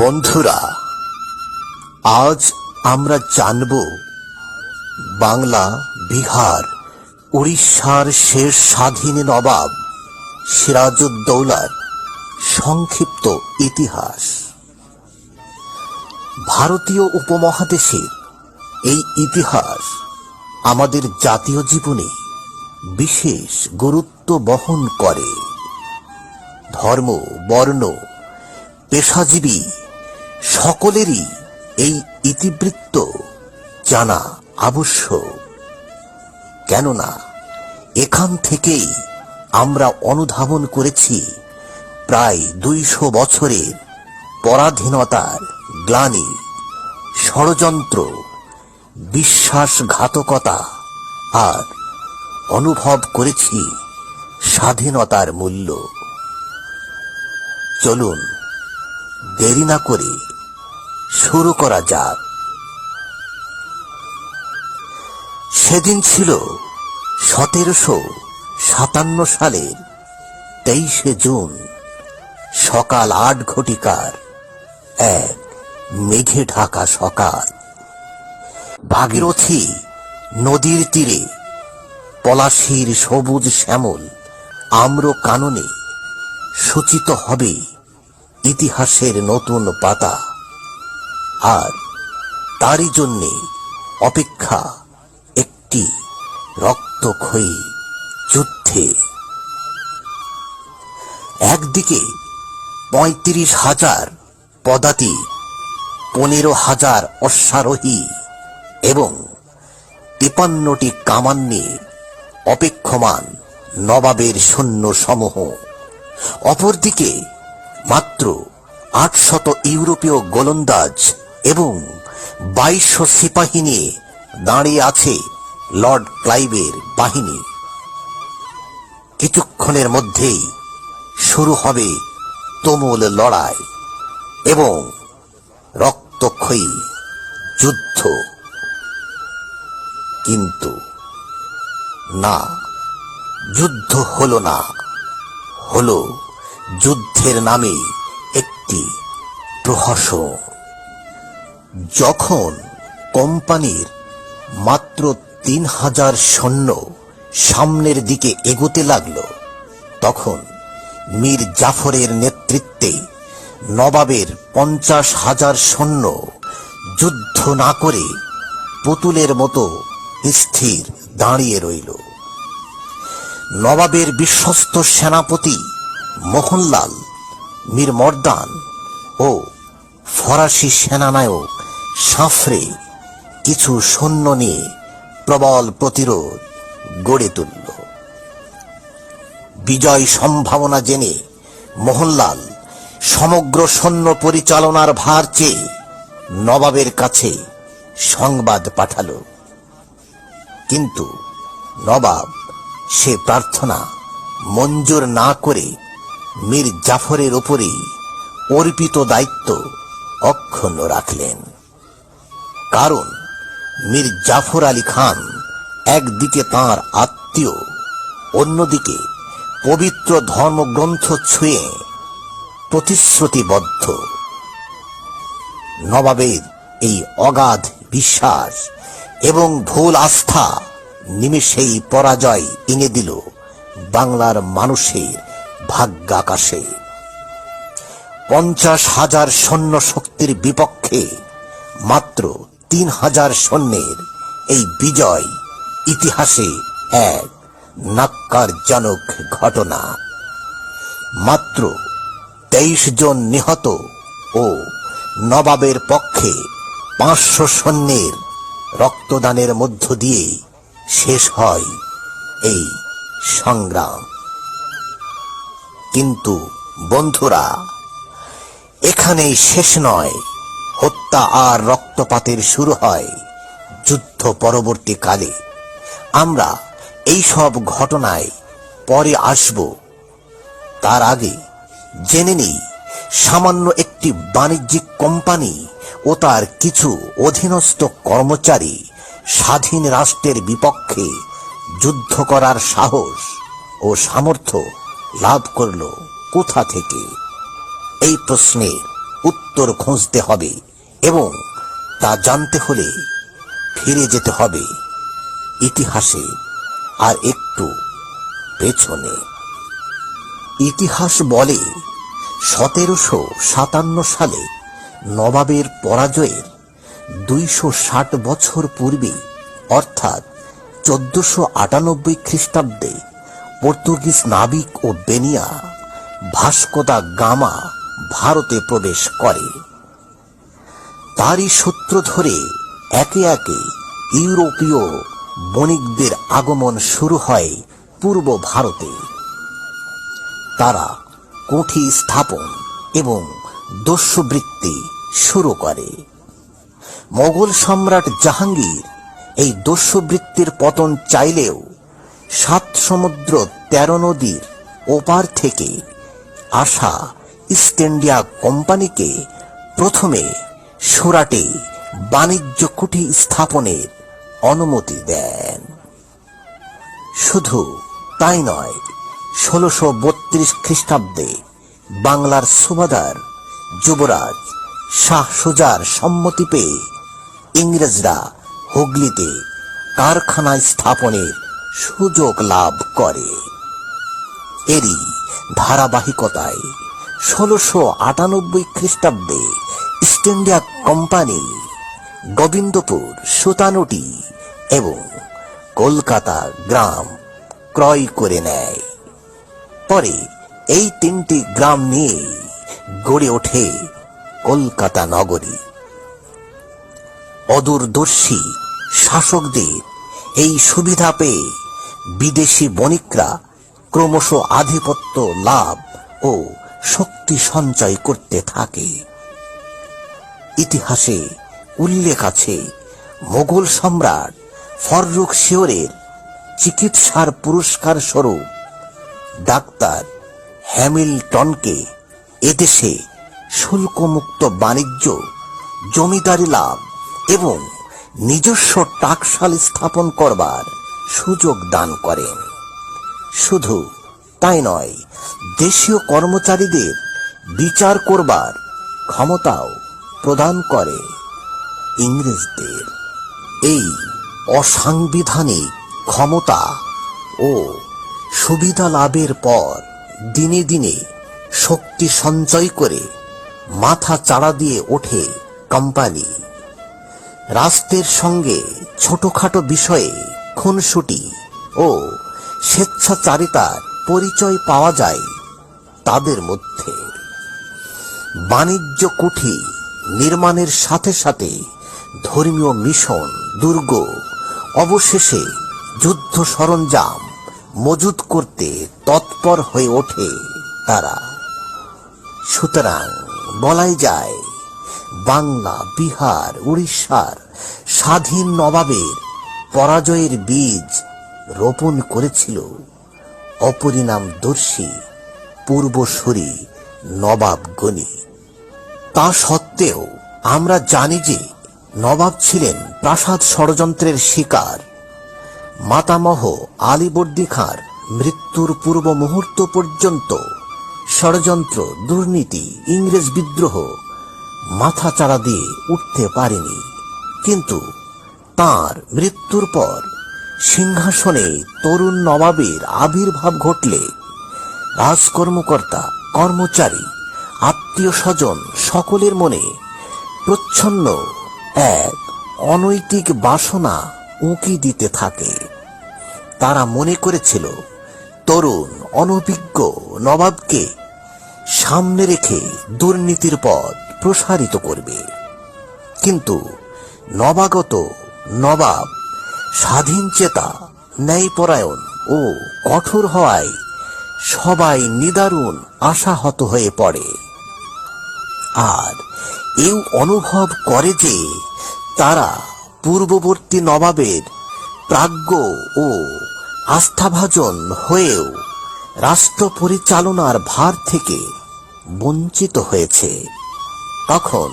বন্ধুরা, আজ আমরা জানব বাংলা, বিহার, উড়িষ্যার শেষ স্বাধীন নবাব সিরাজউদ্দৌলার সংক্ষিপ্ত ইতিহাস। ভারতীয় উপমহাদেশের এই ইতিহাস আমাদের জাতীয় জীবনে বিশেষ গুরুত্ব বহন করে। ধর্ম, বর্ণ, পেশাজীবী সকলেরই এই ইতিবৃত্ত জানা আবশ্যক। কেননা এখান থেকেই আমরা অনুধাবন করেছি প্রায় দুইশো বছরের পরাধীনতার গ্লানি, ষড়যন্ত্র, বিশ্বাসঘাতকতা আর অনুভব করেছি স্বাধীনতার মূল্য। চলুন দেরি না করে শুরু করা যাক। সেদিন ছিল সতেরোশো সাতান্ন সালের তেইশে জুন, সকাল আট ঘটিকার এক মেঘে ঢাকা সকাল। ভাগীরথী নদীর তীরে পলাশির সবুজ শ্যামল আম্র কাননে সূচিত হবে ইতিহাসের নতুন পাতা। আর তারই জন্যে অপেক্ষা একটি রক্তক্ষয়ী যুদ্ধে। একদিকে পঁয়ত্রিশ হাজার পদাতি, পনেরো হাজার অশ্বারোহী এবং তিপান্নটি কামান নিয়ে অপেক্ষমান নবাবের সৈন্য সমূহ অপরদিকে মাত্র আটশত ইউরোপীয় গোলন্দাজ এবং বাইশশো সিপাহী নিয়ে দাঁড়িয়ে আছে লর্ড ক্লাইভের বাহিনী। কিছুক্ষণের মধ্যেই শুরু হবে তুমুল লড়াই এবং রক্তক্ষয়ী যুদ্ধ। কিন্তু না, যুদ্ধ হলো না, হলো যুদ্ধের নামে একটি প্রহসন। যখন কোম্পানির মাত্র তিন হাজার সৈন্য সামনের দিকে এগোতে লাগল, তখন মীর জাফরের নেতৃত্বে নবাবের পঞ্চাশ হাজার সৈন্য যুদ্ধ না করে পুতুলের মতো স্থির দাঁড়িয়ে রইল। নবাবের বিশ্বস্ত সেনাপতি মোহনলাল, মীর মর্দান ও ফরাসি সেনানায়ক সাফরে কিছু সৈন্য নিয়ে প্রবল প্রতিরোধ গড়ে তুলল। বিজয় সম্ভাবনা জেনে মোহনলাল সমগ্র সৈন্য পরিচালনার ভার চেয়ে নবাবের কাছে সংবাদ পাঠালো। কিন্তু নবাব সে প্রার্থনা মঞ্জুর না করে মীর জাফরের উপরেই অর্পিত দায়িত্ব অক্ষুণ্ণ রাখলেন। কারণ মীর জাফর আলী খান একদিকে তাঁর আত্মীয়, অন্যদিকে পবিত্র ধর্মগ্রন্থ ছুঁয়ে প্রতিশ্রুতিবদ্ধ। নবাবের এই অগাধ বিশ্বাস এবং ভুল আস্থা নিমেষেই পরাজয় এনে দিল বাংলার মানুষের ভাগ্যাকাশে। পঞ্চাশ হাজার সৈন্য শক্তির বিপক্ষে মাত্র তিন হাজার সৈন্যের এই বিজয় ইতিহাসে এক নাক্কারজনক ঘটনা। মাত্র তেইশ জন নিহত ও নবাবের পক্ষে পাঁচশো সৈন্যের রক্তদানের মধ্য দিয়ে শেষ হয় এই সংগ্রাম। কিন্তু বন্ধুরা, এখানেই শেষ নয়। হত্যা আর রক্তপাতের শুরু হয় যুদ্ধ পরবর্তীকালে। আমরা এই সব ঘটনায় পরে আসব। তার আগে জেনে নিই, সামান্য একটি বাণিজ্যিক কোম্পানি ও তার কিছু অধীনস্থ কর্মচারী স্বাধীন রাষ্ট্রের বিপক্ষে যুদ্ধ করার সাহস ও সামর্থ্য লাভ করল। কোথা থেকে? এই প্রশ্নের উত্তর খুঁজতে হবে। এবং তা জানতে হলে ফিরে যেতে হবে ইতিহাসে আর একটু পেছনে। ইতিহাস বলে সতেরোশো সাতান্ন সালে নবাবের পরাজয়ের দুইশো ষাট বছর পূর্বে, অর্থাৎ চোদ্দশো আটানব্বই খ্রিস্টাব্দে, পর্তুগিজ নাবিক ও বেনিয়া ভাস্কোদা গামা ভারতে প্রবেশ করে। তারই সূত্র ধরে একে একে ইউরোপীয় বণিকদের আগমন শুরু হয় পূর্ব ভারতে। তারা কুঠি স্থাপন এবং দস্যুবৃত্তি শুরু করে। মোগল সম্রাট জাহাঙ্গীর এই দস্যুবৃত্তির পতন চাইলেও সাত সমুদ্র তেরো নদীর ওপার থেকে আসা ইস্ট ইন্ডিয়া কোম্পানিকে প্রথমে সুরাটে বাণিজ্য কুঠি স্থাপনের অনুমতি দেন। শুধু তাই নয়, ষোলশো বত্রিশ খ্রিস্টাব্দে বাংলার সুবাদার যুবরাজ শাহ সুজার সম্মতি পেয়ে ইংরেজরা হুগলিতে কারখানা স্থাপনের সুযোগ লাভ করে। এরই ধারাবাহিকতায় ষোলশো আটানব্বই খ্রিস্টাব্দে East India company, Gobindapur Sutanuti এবং কলকাতা গ্রাম ক্রয় করে নেয়। পরে এই তিনটি গ্রাম নিয়ে গড়ে ওঠে কলকাতা নগরী। অদূরদর্শী শাসকদের এই সুবিধা পেয়ে বিদেশি বণিকরা ক্রমশ আধিপত্য লাভ ও শক্তি সঞ্চয় করতে থাকে। ইতিহাসে উল্লেখ আছে মোগল সম্রাট ফররুখ শিওরের চিকিৎসার পুরস্কার স্বরূপ ডাক্তার হ্যামিল্টনকে এদেশে শুল্কমুক্ত বাণিজ্য, জমিদারি লাভ এবং নিজস্ব টাকশাল স্থাপন করবার সুযোগ দান করেন। শুধু তাই নয়, দেশীয় কর্মচারীদের বিচার করবার ক্ষমতাও প্রদান করে। ইংরেজদের এই অসাংবিধানিক ক্ষমতা ও সুবিধা লাভের পর দিনে দিনে শক্তি সঞ্চয় করে মাথা চাড়া দিয়ে ওঠে কোম্পানি। রাষ্ট্রের সঙ্গে ছোটখাটো বিষয়ে খুনসুটি ও স্বেচ্ছাচারিতার পরিচয় পাওয়া যায় তাদের মধ্যে। বাণিজ্য কুঠি নির্মাণের সাথে সাথে ধর্মীয় মিশন, দুর্গ, অবশেষে যুদ্ধ সরঞ্জাম মজুত করতে তৎপর হয়ে ওঠে তারা। সুতরাং বলাই যায়, বাংলা, বিহার, উড়িষ্যার স্বাধীন নবাবের পরাজয়ের বীজ রোপণ করেছিল অপরিণামদর্শী পূর্বসূরি নবাব গণি তা সত্ত্বেও আমরা জানি যে নবাব ছিলেন প্রাসাদ ষড়যন্ত্রের শিকার। মাতামহ আলীবর্দী খাঁর মৃত্যুর পূর্ব মুহূর্ত পর্যন্ত ষড়যন্ত্র, দুর্নীতি, ইংরেজ বিদ্রোহ মাথা চাড়া দিয়ে উঠতে পারেনি। কিন্তু তার মৃত্যুর পর সিংহাসনে তরুণ নবাবের আবির্ভাব ঘটলে রাজকর্মকর্তা, কর্মচারী আত্মীয় স্বজন সকলের মনে প্রচ্ছন্ন এক অনৈতিক বাসনা উঁকি দিতে থাকে। তারা মনে করেছিল, তরুণ, অনভিজ্ঞ নবাবকে সামনে রেখে দুর্নীতির পথ প্রসারিত করবে। কিন্তু নবাগত নবাব, স্বাধীন চেতা, ন্যায়পরায়ণ ও কঠোর হওয়ায় সবাই নিদারুণ আশাহত হয়ে পড়ে। আর এও অনুভব করে যে তারা পূর্ববর্তী নবাবের প্রাজ্ঞ ও আস্থাভাজন হয়েও রাষ্ট্র পরিচালনার ভার থেকে বঞ্চিত হয়েছে। তখন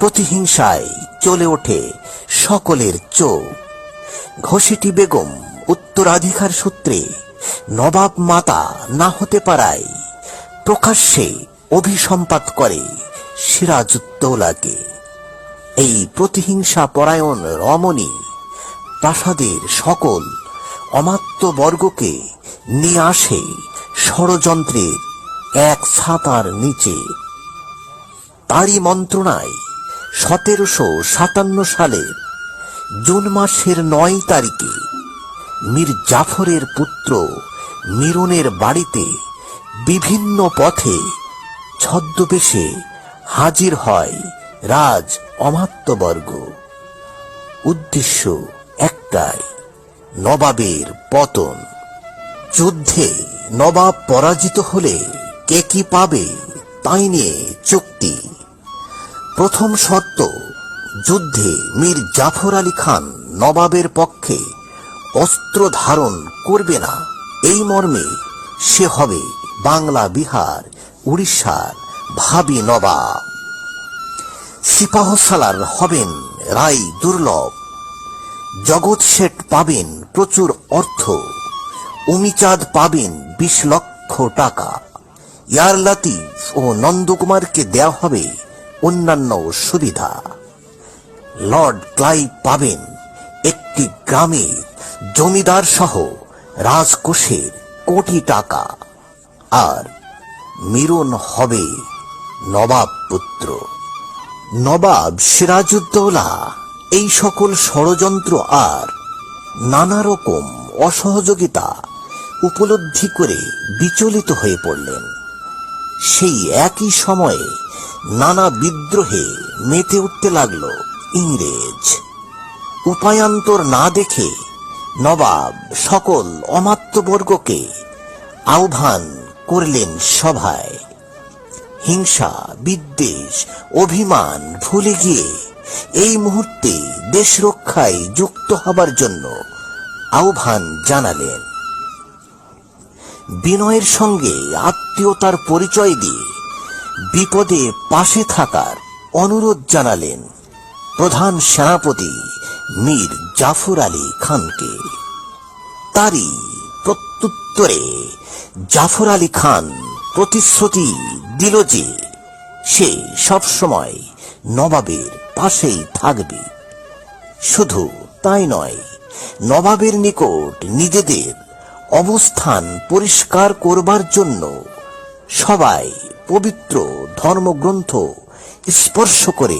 প্রতিহিংসায় চলে ওঠে সকলের চোখ। ঘষিটি বেগম উত্তরাধিকার সূত্রে নবাব মাতা না হতে পারায় প্রকাশ্যে অভিসম্পাত করে। সিরাজউদ্দৌলাকে। এই প্রতিহিংসা পরায়ণ রমণী প্রাসাদের সকল অমাত্য বর্গকে নিয়ে আসে ষড়যন্ত্রের এক ছাতার নিচে। তারই মন্ত্রণায় সতেরোশো সাতান্ন সালের জুন মাসের নয় তারিখে মীর জাফরের পুত্র মিরনের বাড়িতে বিভিন্ন পথে ছদ্মবেশে হাজির হয় রাজ অমাত্যবর্গ। উদ্দেশ্য একটাই, নবাবের পতন। যুদ্ধে নবাব পরাজিত হলে কে কি পাবে তাই নিয়ে চুক্তি। প্রথম শর্ত, যুদ্ধে মীর জাফর আলী খান নবাবের পক্ষে অস্ত্র ধারণ করবে না। এই মর্মে সে হবে বাংলা, বিহার, উড়িষ্যার ভাবি নবাব সিপাহসালার হবেন রায় দুর্লভ। জগৎ শেঠ পাবেন প্রচুর অর্থ। উমিচাঁদ পাবেন বিশ লক্ষ টাকা। ইয়ার ও নন্দকুমারকে দেওয়া হবে অন্যান্য সুবিধা। লর্ড ক্লাইভ পাবেন একটি গ্রামে জমিদার সহ রাজকোষের কোটি টাকা। আর মিরন হবে নবাব পুত্র। নবাব সিরাজউদ্দৌলা, এই সকল ষড়যন্ত্র আর নানা রকম অসহযোগিতা উপলব্ধি করে বিচলিত হয়ে পড়লেন। সেই একই সময়ে নানা বিদ্রোহে মেতে উঠতে লাগল ইংরেজ। উপায়ান্তর না দেখে নবাব সকল অমাত্যবর্গকে আহ্বান করলেন সভায়। হিংসা, বিদ্বেষ, অভিমান ভুলে গিয়ে এই মুহূর্তে দেশ রক্ষায় যুক্ত হবার জন্য আহ্বান জানালেন। বিনয়ের সঙ্গে আত্মীয়তার পরিচয় দিয়ে বিপদে পাশে থাকার অনুরোধ জানালেন প্রধান সেনাপতি মীর জাফর আলী খানকে। তারই প্রত্যুত্তরে জাফর আলী খান প্রতিশ্রুতি দিল যে সে সবসময় নবাবের পাশেই থাকবে। শুধু তাই নয়, নবাবের নিকট নিজেদের অবস্থান পরিষ্কার করবার জন্য সবাই পবিত্র ধর্মগ্রন্থ স্পর্শ করে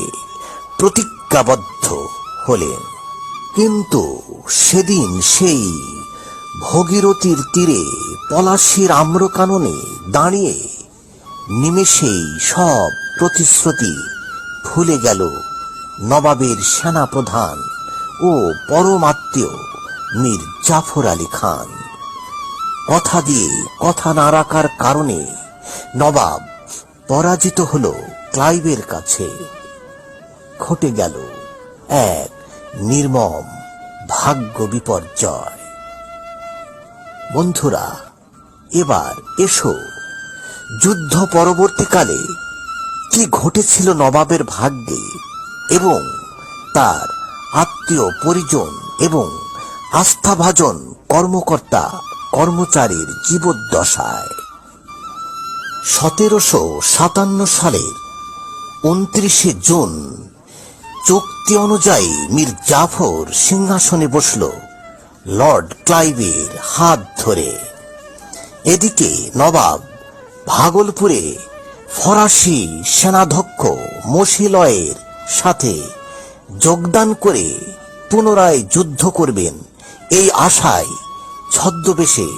প্রতিজ্ঞাবদ্ধ হলেন। কিন্তু সেদিন সেই ভগীরথীর তীরে পলাশির আম্রকাননে দাঁড়িয়ে নিমেষেই সব প্রতিশ্রুতি ভুলে গেল নবাবের সেনাপ্রধান ও পরমাত্মীয় মীর জাফর আলী খান। কথা দিয়ে কথা না রাখার কারণে নবাব পরাজিত হল ক্লাইভের কাছে। ঘটে গেল এক নির্মম ভাগ্য বিপর্যয়। বন্ধুরা, এবার এসো। যুদ্ধ পরবর্তীকালে কি ঘটেছিল নবাবের ভাগ্যে এবং তার আত্মীয় পরিজন এবং আস্থাভাজন কর্মকর্তা, কর্মচারীর জীবদ্দশায়? সতেরোশো সাতান্ন সালের উনত্রিশে জুন, চুক্তি অনুযায়ী মীর জাফর সিংহাসনে বসল। লর্ড ক্লাইভের হাত ধরে। এদিকে নবাব ভাগলপুরে ফরাসি সেনাধ্যক্ষ মশিলয়ের সাথে যোগদান করে পুনরায় যুদ্ধ করবেন, এই আশায় ছদ্মবেশে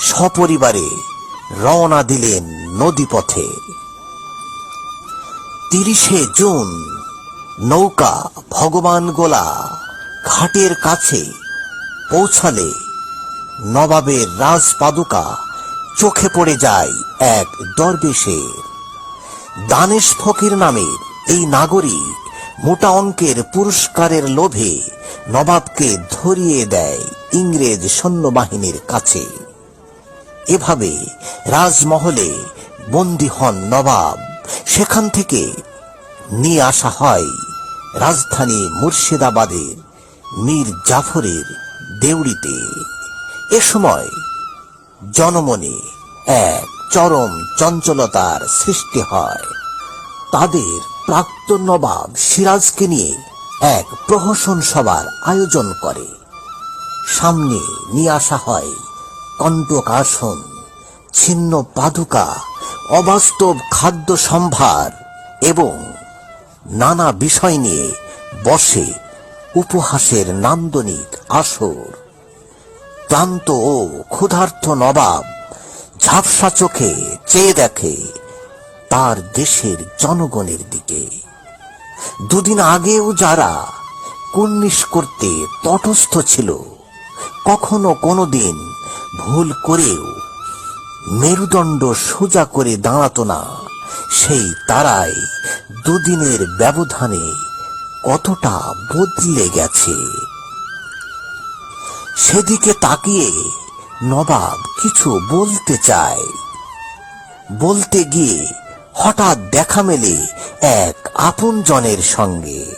সপরিবারে রওনা দিলেন নদীপথে। তিরিশে জুন নৌকা ভগবান গোলা ঘাটের কাছে পৌঁছালে নবাবের রাজপাদুকা চোখে পড়ে যায় এক দরবেশের। দানেশ ফকির নামের এই নাগরিক মোটা অঙ্কের পুরস্কারের লোভে নবাবকে ধরিয়ে দেয় ইংরেজ সৈন্যবাহিনীর কাছে। এভাবে রাজমহলে বন্দী হন নবাব। সেখান থেকে নিয়ে আসা হয় রাজধানী মুর্শিদাবাদের মীর জাফরের দেউড়িতে। এ সময় জনমনে এক চরম চঞ্চলতার সৃষ্টি হয়। তাদের প্রাক্তন নবাব সিরাজকে নিয়ে এক প্রহসন সভার আয়োজন করে। সামনে নিয়ে আসা হয় কণ্টকাসন, ছিন্ন পাদুকা, অবাস্তব খাদ্য সম্ভার এবং নানা বিষয় নিয়ে বসে উপহাসের নান্দনিক আসর। ক্লান্ত ও ক্ষুধার্ত নবাব ঝাপসা চোখে চেয়ে দেখে তার দেশের জনগণের দিকে। দুদিন আগেও যারা কুর্নিশ করতে তটস্থ ছিল, কখনো কোনোদিন ভুল করেও মেরুদণ্ড সোজা করে দাঁড়াতো না, সেই তারাই দুদিনের ব্যবধানে কতটা বদলে গেছে। সেদিকে তাকিয়ে নবাব কিছু বলতে চায়। বলতে গিয়ে হঠাৎ দেখা মেলে এক আপনজনের সঙ্গে।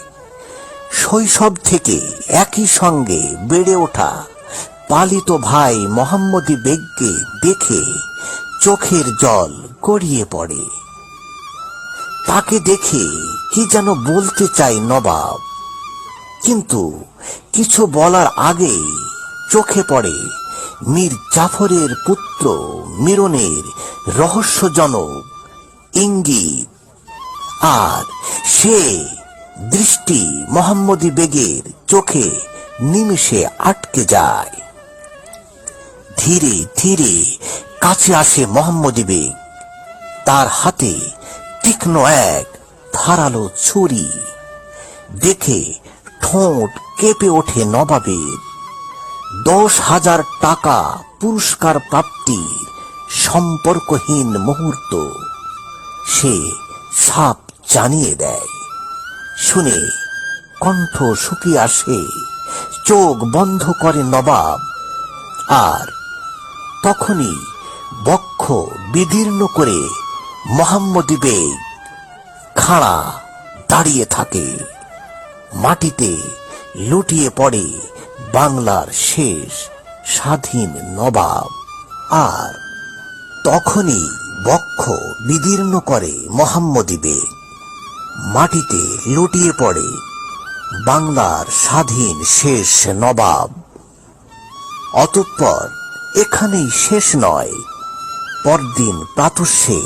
শৈশব থেকে একই সঙ্গে বেড়ে ওঠা পালিত ভাই মোহাম্মদী বেগকে দেখে চোখের জল গড়িয়ে পড়ে। তাকে দেখে কি যেন বলতে চাই নবাব। কিন্তু কিছু বলার আগেই চোখে পড়ে মীর জাফরের পুত্র মিরনের রহস্যজনক ইঙ্গিত। আর সে দৃষ্টি মোহাম্মদী বেগের চোখে নিমিষে আটকে যায়। ধীরে ধীরে কাছে আসে মোহাম্মদী বেগ। তার হাতে তীক্ষ্ণ এক ধারালো ছুরি। দেখে ঠোঁট কেঁপে ওঠে নবাবের। দশ হাজার টাকা পুরস্কার প্রাপ্তি সম্পর্কহীন মুহূর্ত। সে সাপ জানিয়ে দেয়। শুনে কণ্ঠ শুকিয়ে আসে, চোখ বন্ধ করে নবাব। আর তখনই বক্ষ বিদীর্ণ করে মোহাম্মদী বেগ খাড়া দাঁড়িয়ে থাকে। মাটিতে লুটিয়ে পড়ে বাংলার শেষ স্বাধীন নবাব। আর তখনই বক্ষ বিদীর্ণ করে মোহাম্মদী বেগ মাটিতে লুটিয়ে পড়ে বাংলার স্বাধীন শেষ নবাব। অতঃপর এখানেই শেষ নয়, পরদিন প্রাতস্যে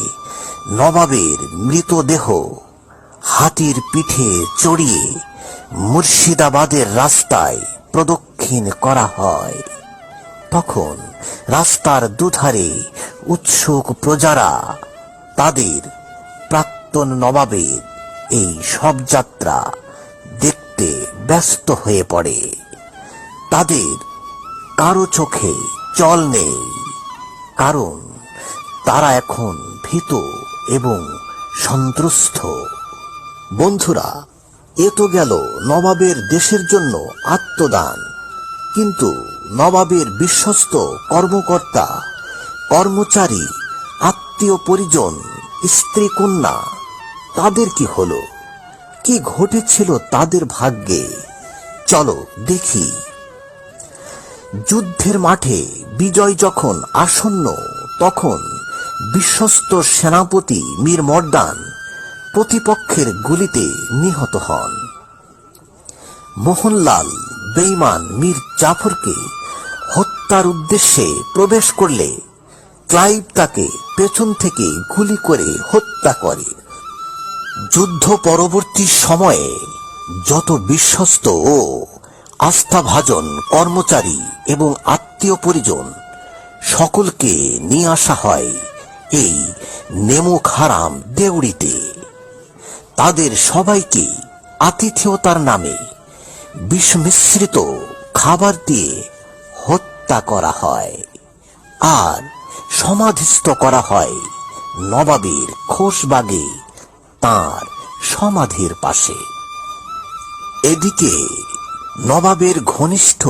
নবাবের মৃতদেহ হাতির পিঠে চড়িয়ে মুর্শিদাবাদের রাস্তায় প্রদক্ষিণ করা হয়। তখন রাস্তার দুধারে উৎসুক প্রজারা তাদের প্রাক্তন নবাবের এই সব যাত্রা দেখতে ব্যস্ত হয়ে পড়ে। তাদের কারও চোখে জল নেই, কারণ তারা এখন ভীত। এবং সন্ত্রস্ত। বন্ধুরা, এ তো গেল নবাবের দেশের জন্য আত্মদান। কিন্তু নবাবের বিশ্বস্ত কর্মকর্তা, কর্মচারী, আত্মীয় পরিজন, স্ত্রী কন্যা, তাদের কি হলো? কি ঘটেছিল তাদের ভাগ্যে? চলো দেখি। যুদ্ধের মাঠে বিজয় যখন আসন্ন, তখন বিশ্বস্ত সেনাপতি মীর মর্দান প্রতিপক্ষের গুলিতে নিহত হন। মোহনলাল বেইমান মীর জাফরকে হত্যার উদ্দেশ্যে প্রবেশ করলে ক্লাইভ তাকে পেছন থেকে গুলি করে হত্যা করে। যুদ্ধ পরবর্তী সময়ে যত বিশ্বস্ত ও আস্থাভাজন কর্মচারী এবং আত্মীয় পরিজন সকলকে নিয়ে আসা হয় এই নেমুক হারাম দেউড়িতে। তাদের সবাইকে আতিথেয়তার নামে বিষমিশ্রিত খাবার দিয়ে হত্যা করা হয় আর সমাধিস্থ করা হয় নবাবের খোশবাগে তার সমাধির পাশে। এদিকে নবাবের ঘনিষ্ঠ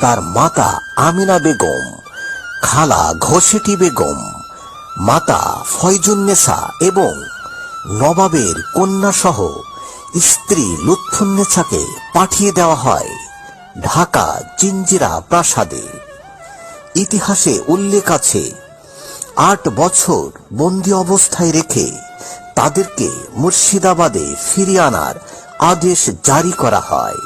তার মাতা আমিনা বেগম, খালা ঘোষেটি বেগম মাতা ফয়জুন্নেসা এবং নবাবের কন্যাসহ স্ত্রী লুৎফুন্নেছাকে পাঠিয়ে দেওয়া হয় ঢাকা জিঞ্জিরা প্রাসাদে। ইতিহাসে উল্লেখ আছে, আট বছর বন্দি অবস্থায় রেখে তাদেরকে মুর্শিদাবাদে ফিরিয়ে আনার আদেশ জারি করা হয়।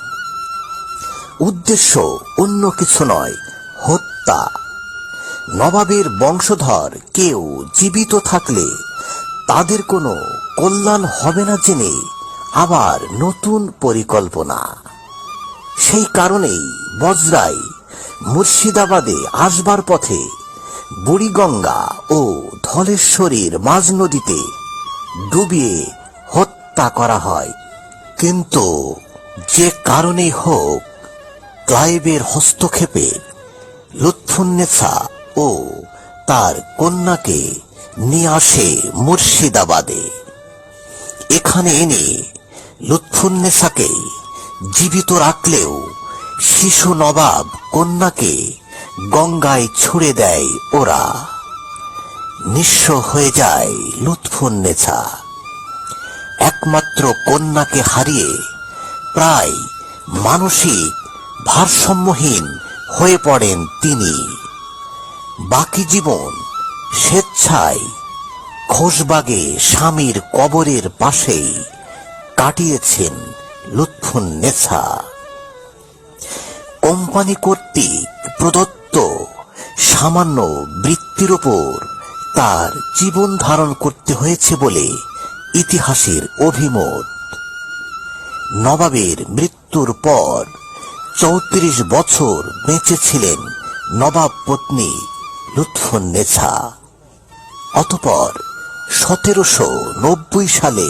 উদ্দেশ্য অন্য কিছু নয়, হত্যা। নবাবের বংশধর কেউ জীবিত থাকলে তাদের কোনো কল্যাণ হবে না জেনে আবার নতুন পরিকল্পনা। সেই কারণেই বজরাই মুর্শিদাবাদে আসবার পথে বুড়িগঙ্গা ও ধলেশ্বরীর মাঝ নদীতে ডুবিয়ে হত্যা করা হয়। কিন্তু যে কারণেই হোক, ক্লাইবের হস্তক্ষেপে লুৎফুন্নেসা ও তার কন্যাকে নিয়ে আসে মুর্শিদাবাদে। এখানে এনে লুৎফুন্নেসাকে জীবিত রাখলেও শিশু নবাব কন্যাকে গঙ্গায় ছুড়ে দেয় ওরা। নিঃস্ব হয়ে যায় লুৎফুন্নেসা একমাত্র কন্যাকে হারিয়ে প্রায় মানসিক ভারসাম্যহীন হয়ে পড়েন তিনি। বাকি জীবন স্বেচ্ছায় খোশবাগে স্বামীর কবরের পাশেই কাটিয়েছেন লুৎফুন্নেসা কোম্পানি কর্তৃক প্রদত্ত সামান্য বৃত্তির ওপর তার জীবন ধারণ করতে হয়েছে বলে ইতিহাসের অভিমত। নবাবের মৃত্যুর পর চৌত্রিশ বছর বেঁচে ছিলেন নবাব পত্নী লুৎফুন্নেছা। অতপর সতেরোশো নব্বই সালে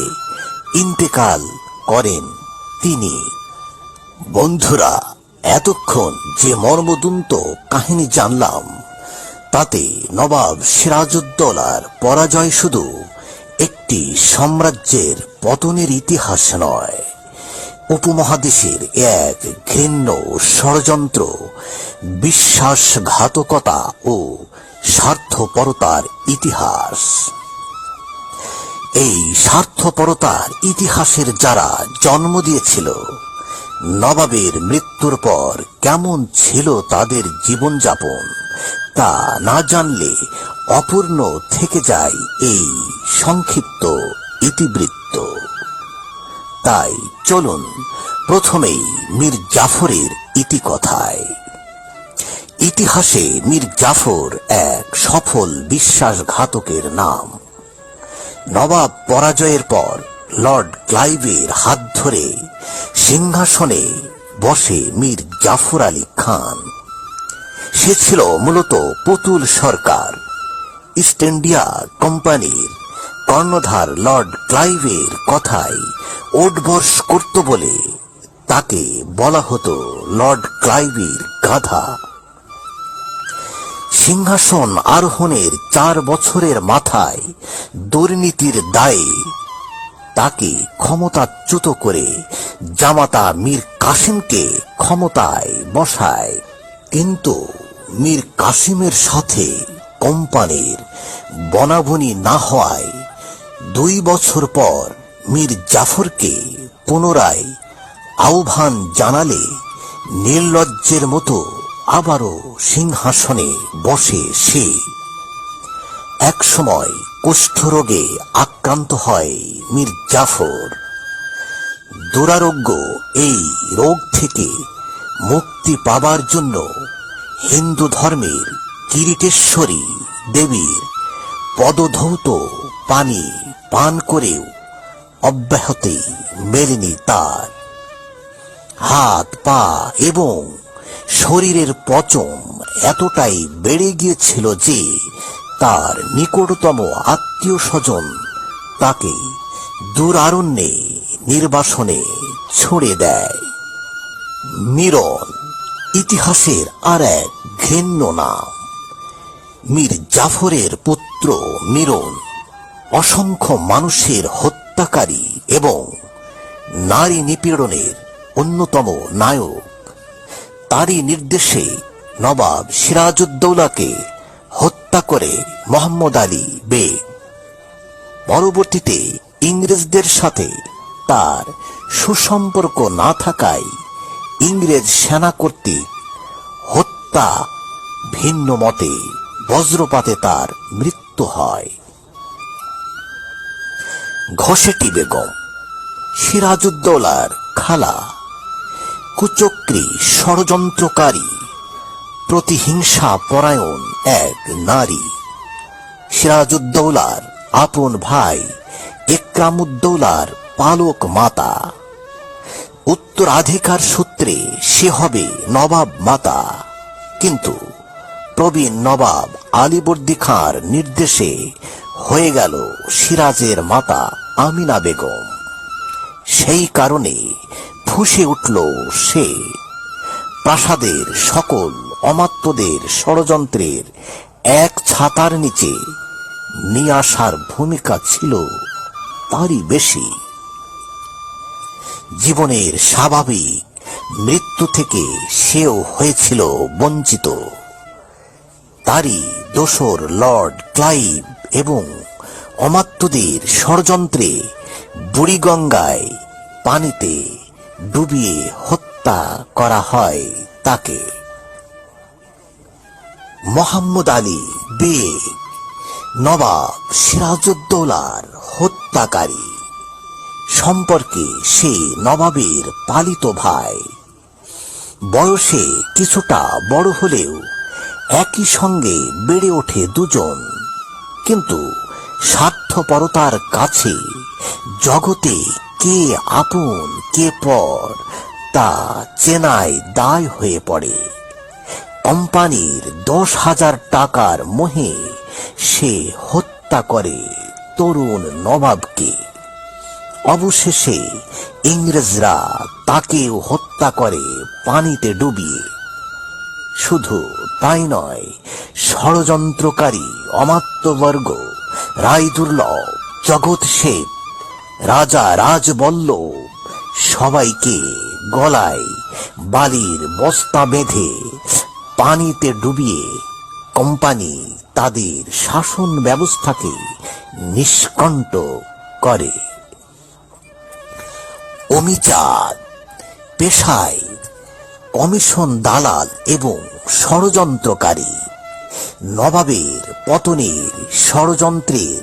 ইন্তেকাল করেন তিনি। বন্ধুরা, এতক্ষণ যে মর্মদুন্ত কাহিনী জানলাম, তাতে নবাব সিরাজউদ্দৌলার পরাজয় শুধু একটি সাম্রাজ্যের পতনের ইতিহাস নয়। উপমহাদেশের এক ঘৃণ্য ষড়যন্ত্র, বিশ্বাসঘাতকতা ও স্বার্থপরতার ইতিহাস। এই স্বার্থপরতার ইতিহাসের যারা জন্ম দিয়েছিল, নবাবের মৃত্যুর পর কেমন ছিল তাদের জীবনযাপন, তা না জানলে অপূর্ণ থেকে যায় এই সংক্ষিপ্ত ইতিবৃত্ত। তাই চলুন প্রথমেই মীর জাফরের ইতিকথায় ইতিহাসে মীর জাফর এক সফল বিশ্বাসঘাতকের নাম। নবাব পরাজয়ের পর লর্ড ক্লাইভের হাত ধরে সিংহাসনে বসে মীর জাফর আলী খান। সে ছিল মূলত পুতুল সরকার, ইস্ট ইন্ডিয়া কোম্পানির কর্ণধার লর্ড ক্লাইভের কথায় ওটবর্ষ করত বলে তাকে বলা হতো লর্ড ক্লাইভের গাধা। সিংহাসন আরোহণের চার বছরের মাথায় দুর্নীতির দায়ে তাকে ক্ষমতাচ্যুত করে জামাতা মীর কাসিমকে ক্ষমতায় বসায়। কিন্তু মীর কাসিমের সাথে কোম্পানির বনাবনি না হওয়ায় দুই বছর পর মীর জাফরকে পুনরায় আহ্বান জানালে নির্লজ্জের মতো আবারও সিংহাসনে বসে সে। একসময় কুষ্ঠরোগে আক্রান্ত হয় মীর জাফর। দুরারোগ্য এই রোগ থেকে মুক্তি পাবার জন্য হিন্দু ধর্মের কিরিটেশ্বরী দেবীর পদধৌত পানি পান করেও অব্যাহতি মেলেনি তার। হাত, পা এবং শরীরের পচন এতটাই বেড়ে গিয়েছিল যে তার নিকটতম আত্মীয় স্বজন তাকে দূরারণ্যে নির্বাসনে ছুড়ে দেয়। মিরন ইতিহাসের আর এক ঘৃণ্য নাম। মীর জাফরের পুত্র মিরন অসংখ্য মানুষের হত্যাকারী এবং নারী নিপীড়নের অন্যতম নায়ক। তারই নির্দেশে নবাব সিরাজউদ্দৌলাকে হত্যা করে মোহাম্মদ আলী বেগ। পরবর্তীতে ইংরেজদের সাথে তার সুসম্পর্ক না থাকায় ইংরেজ সেনা কর্তৃক হত্যা ভিন্ন মতে বজ্রপাতে তার মৃত্যু হয়। ঘষেটি বেগম, সিরাজউদ্দৌলার খালা, কুচক্রী ষড়যন্ত্রকারী, প্রতিহিংসা পরায়ণ এক নারী। সিরাজউদ্দৌলার আপন ভাই একরামুদ্দৌলার পালক মাতা। উত্তরাধিকার সূত্রে সে হবে নবাব মাতা। কিন্তু প্রবীণ নবাব আলীবর্দী খাঁর নির্দেশে হয়ে গেল সিরাজের মাতা আমিনা বেগম। সেই কারণে ফুসে উঠল সে। প্রাসাদের সকল অমাত্যদের ষড়যন্ত্রের এক ছাতার নিচে নিয়ে আসার ভূমিকা ছিল তারই বেশি। জীবনের স্বাভাবিক মৃত্যু থেকে সেও হয়েছিল বঞ্চিত। তারই দোসর লর্ড ক্লাইভ এবং অমাত্যদের ষড়যন্ত্রে বুড়িগঙ্গায় পানিতে ডুবিয়ে হত্যা করা হয় তাকে। মোহাম্মদ আলী বেগ, নবাব সিরাজউদ্দৌলার হত্যাকারী। সম্পর্কে সে নবাবের পালিত ভাই। বয়সে কিছুটা বড় হলেও একই সঙ্গে বেড়ে ওঠে দুজন কিন্তু স্বার্থপরতার কাছে জগতে কে আপন, কে পর, তা চেনায় দায় হয়ে পড়ে। কোম্পানির দশ হাজার টাকার মোহে সে হত্যা করে তরুণ নবাবকে। অবশেষে ইংরেজরা তাকেও হত্যা করে পানিতে ডুবিয়ে শুধু তাই নয়, ষড়যন্ত্রকারী অমাত্যবর্গ রায়দুর্লভ জগৎ শেঠ রাজা রাজবল্ল সবাইকে গলায় বালির বস্তা বেঁধে পানিতে ডুবিয়ে কোম্পানি তাদের শাসন ব্যবস্থাকে নিষ্কণ্ট করে। অমিচাঁদ পেশায় কমিশন দালাল এবং ষড়যন্ত্রকারী। নবাবের পতনের ষড়যন্ত্রের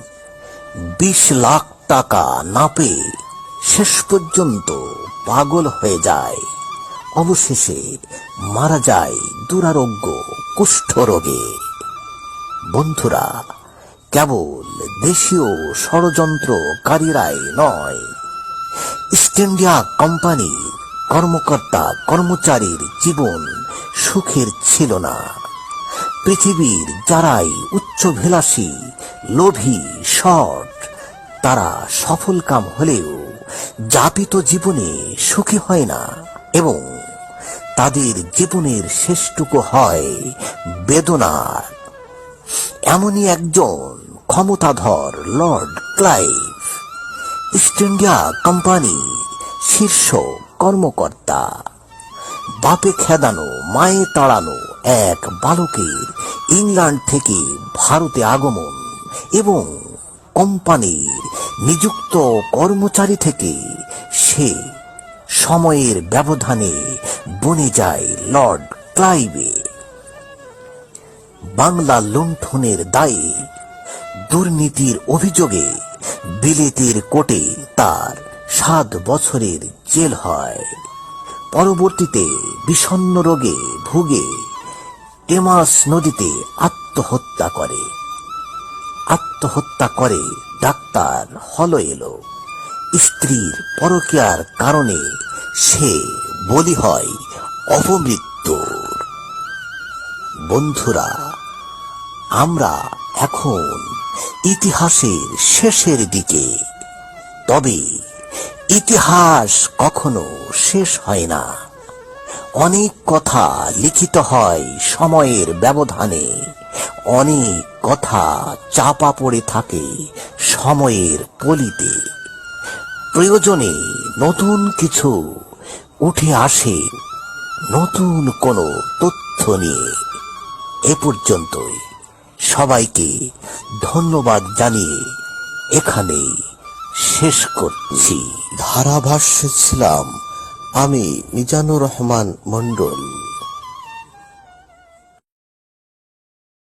বিশ লাখ টাকা না পেয়ে শেষ পর্যন্ত পাগল হয়ে যায়। অবশেষে মারা যায় দুরারোগ্য কুষ্ঠরোগে বন্ধুরা, কেবল দেশীয় ষড়যন্ত্রকারীরাই নয়, ইস্ট ইন্ডিয়া কোম্পানির কর্মকর্তা, কর্মচারীর জীবন সুখের ছিল না। পৃথিবীর যারাই উচ্চভিলাষী, লোভী শট তারা সফল কাম হলেও যাপিত জীবনে সুখী হয় না এবং তাদের জীবনের শেষটুকু হয় বেদনার। এমনই একজন ক্ষমতাধর লর্ড ক্লাইভ, ইস্ট ইন্ডিয়া কোম্পানির শীর্ষ কর্মকর্তা। বাপে খেদানো, মায়ে তাড়ানো এক বালকের ইংল্যান্ড থেকে ভারতে আগমন এবং কোম্পানির নিযুক্ত কর্মচারী থেকে সে সময়ের ব্যবধানে বনে যায় লর্ড ক্লাইভে। বাংলা লুণ্ঠনের দায়ে দুর্নীতির অভিযোগে বিলেতের কোটে তার সাত বছরের জেল হয়। পরবর্তীতে বিষণ্ণ রোগে ভুগে টেমাস নদীতে আত্মহত্যা করে। আত্মহত্যা করে ডাক্তার হল এলো। স্ত্রীর পরকিয়ার কারণে সে বলি হয় অপমৃত্যুর। বন্ধুরা, আমরা এখন ইতিহাসের শেষের দিকে। তবে ইতিহাস কখনো শেষ হয় না। অনেক কথা লিখিত হয় সময়ের ব্যবধানে। অনেক কথা চাপা পড়ে থাকে সময়ের পলিতে। প্রয়োজনে নতুন কিছু উঠে আসে, নতুন কোনো তথ্য নিয়ে। এ পর্যন্তই। সবাইকে ধন্যবাদ জানিয়ে এখানেই শেষ করছি। ধারাভাষ্য ছিলাম আমি মিজানুর রহমান মন্ডল